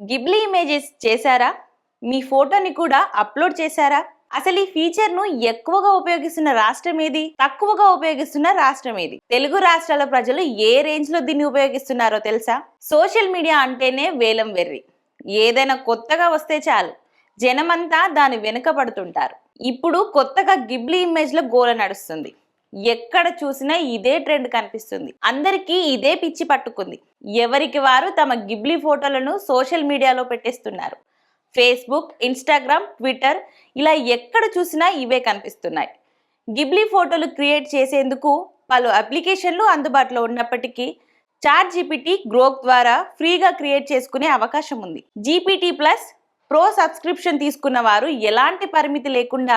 Ghibli images చేశారా? మీ ఫోటోని కూడా అప్లోడ్ చేశారా? అసలు ఈ ఫీచర్ను ఎక్కువగా ఉపయోగిస్తున్న రాష్ట్రం ఏది? తక్కువగా ఉపయోగిస్తున్న రాష్ట్రం ఏది? తెలుగు రాష్ట్రాల ప్రజలు ఏ రేంజ్లో దీన్ని ఉపయోగిస్తున్నారో తెలుసా? సోషల్ మీడియా అంటేనే వేలం వెర్రి. ఏదైనా కొత్తగా వస్తే చాలు. జనమంతా దాని వెనుక పడుతుంటారు. ఇప్పుడు కొత్తగా గిబ్లీ ఇమేజ్లో గోల నడుస్తుంది. ఎక్కడ చూసినా ఇదే ట్రెండ్ కనిపిస్తుంది. అందరికీ ఇదే పిచ్చి పట్టుకుంది. ఎవరికి వారు తమ గిబ్లీ ఫోటోలను సోషల్ మీడియాలో పెట్టేస్తున్నారు. ఫేస్బుక్ ఇన్స్టాగ్రామ్ ట్విట్టర్ ఇలా ఎక్కడ చూసినా ఇవే కనిపిస్తున్నాయి. గిబ్లీ ఫోటోలు క్రియేట్ చేసేందుకు పలు అప్లికేషన్లు అందుబాటులో ఉన్నప్పటికీ చాట్ జీపీటీ గ్రోక్ ద్వారా ఫ్రీగా క్రియేట్ చేసుకునే అవకాశం ఉంది. జీపీటీ ప్లస్ ప్రో సబ్స్క్రిప్షన్ తీసుకున్న వారు ఎలాంటి పరిమితి లేకుండా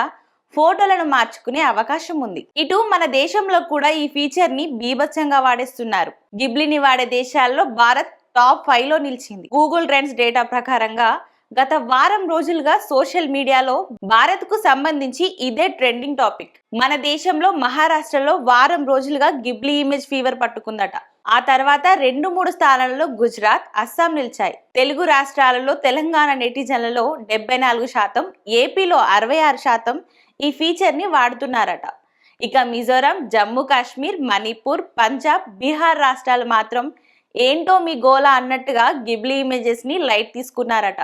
ఫోటోలను మార్చుకునే అవకాశం ఉంది. ఇటు మన దేశంలో కూడా ఈ ఫీచర్ని బీభత్సంగా వాడేస్తున్నారు. గిబ్లిని వాడే దేశాల్లో భారత్ టాప్ ఫైవ్లో నిలిచింది. గూగుల్ ట్రెండ్స్ డేటా ప్రకారంగా గత వారం రోజులుగా సోషల్ మీడియాలో భారత్కు సంబంధించి ఇదే ట్రెండింగ్ టాపిక్ మన దేశంలో మహారాష్ట్రలో వారం రోజులుగా గిబ్లీ ఇమేజ్ ఫీవర్ పట్టుకుందట. ఆ తర్వాత రెండు మూడు స్థానాలలో గుజరాత్ అస్సాం నిలిచాయి. తెలుగు రాష్ట్రాలలో తెలంగాణ నెటిజన్లలో డెబ్బై నాలుగు శాతం ఏపీలో అరవై ఆరు శాతం ఈ ఫీచర్ని వాడుతున్నారట. ఇక మిజోరాం జమ్మూ కాశ్మీర్ మణిపూర్ పంజాబ్ బీహార్ రాష్ట్రాలు మాత్రం ఏంటో మీ గోల అన్నట్టుగా గిబ్లీ ఇమేజెస్ని లైట్ తీసుకున్నారట.